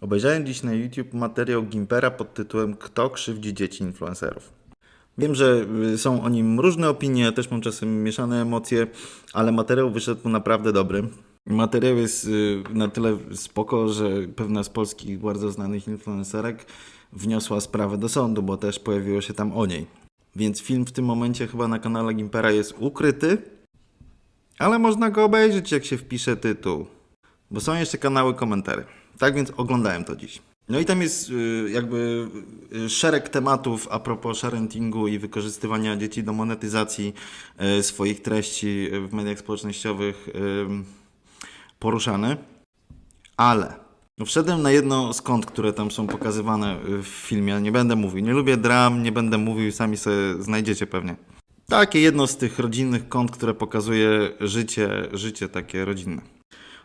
Obejrzałem dziś na YouTube materiał Gimpera pod tytułem Kto krzywdzi dzieci influencerów. Wiem, że y, są o nim różne opinie, ja też mam czasem mieszane emocje, ale materiał wyszedł naprawdę dobry. Materiał jest y, na tyle spoko, że pewna z polskich bardzo znanych influencerek wniosła sprawę do sądu, bo też pojawiło się tam o niej. Więc film w tym momencie chyba na kanale Gimpera jest ukryty, ale można go obejrzeć, jak się wpisze tytuł. Bo są jeszcze kanały komentarzy. Tak więc oglądałem to dziś. No i tam jest y, jakby y, szereg tematów a propos sharentingu i wykorzystywania dzieci do monetyzacji y, swoich treści w mediach społecznościowych poruszany. Ale no wszedłem na jedno kont, które tam są pokazywane w filmie. Nie będę mówił. Nie lubię dram, nie będę mówił, sami sobie znajdziecie pewnie. Takie jedno z tych rodzinnych kont, które pokazuje życie, życie takie rodzinne.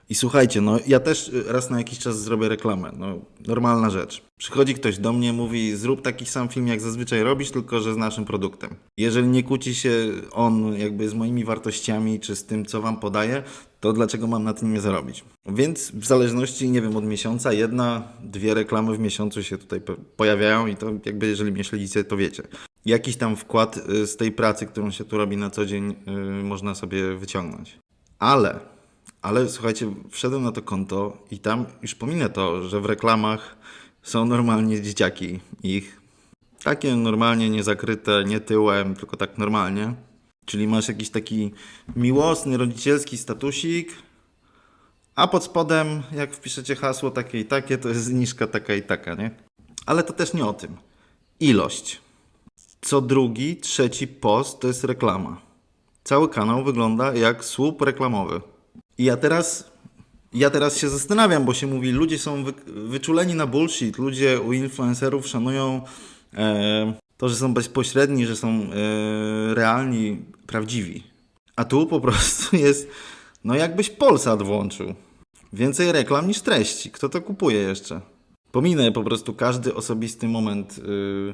I słuchajcie, no ja też y, raz na jakiś czas zrobię reklamę. No, normalna rzecz. Przychodzi ktoś do mnie, mówi: Zrób taki sam film, jak zazwyczaj robisz, tylko że z naszym produktem. Jeżeli nie kłóci się on jakby z moimi wartościami, czy z tym, co wam podaję, to dlaczego mam na tym nie zarobić? Więc w zależności, nie wiem, od miesiąca, jedna, dwie reklamy w miesiącu się tutaj po- pojawiają i to jakby, jeżeli mnie śledzicie, to wiecie. Jakiś tam wkład y, z tej pracy, którą się tu robi na co dzień, y, można sobie wyciągnąć. Ale ale słuchajcie, wszedłem na to konto i tam już pominę to, że w reklamach są normalnie dzieciaki ich. Takie normalnie niezakryte, nie tyłem, tylko tak normalnie. Czyli masz jakiś taki miłosny, rodzicielski statusik, a pod spodem, jak wpiszecie hasło takie i takie, to jest zniżka taka i taka, nie? Ale to też nie o tym. Ilość. Co drugi, trzeci post to jest reklama. Cały kanał wygląda jak słup reklamowy. I ja teraz, ja teraz się zastanawiam, bo się mówi, ludzie są wy, wyczuleni na bullshit, ludzie u influencerów szanują e, to, że są bezpośredni, że są e, realni, prawdziwi. A tu po prostu jest, no jakbyś Polsat włączył. Więcej reklam niż treści. Kto to kupuje jeszcze? Pominę po prostu każdy osobisty moment. y,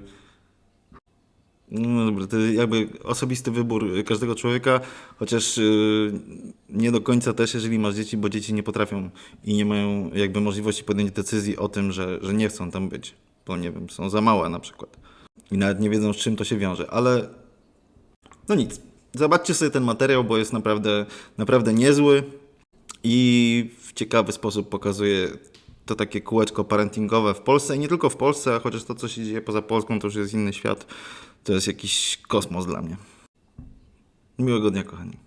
no dobra, to jakby osobisty wybór każdego człowieka, chociaż yy, nie do końca też, jeżeli masz dzieci, bo dzieci nie potrafią i nie mają jakby możliwości podjęcia decyzji o tym, że, że nie chcą tam być, bo nie wiem, są za małe na przykład. I nawet nie wiedzą, z czym to się wiąże, ale no nic. Zobaczcie sobie ten materiał, bo jest naprawdę, naprawdę niezły i w ciekawy sposób pokazuje to takie kółeczko parentingowe w Polsce i nie tylko w Polsce, chociaż to, co się dzieje poza Polską, to już jest inny świat. To jest jakiś kosmos dla mnie. Miłego dnia, kochani.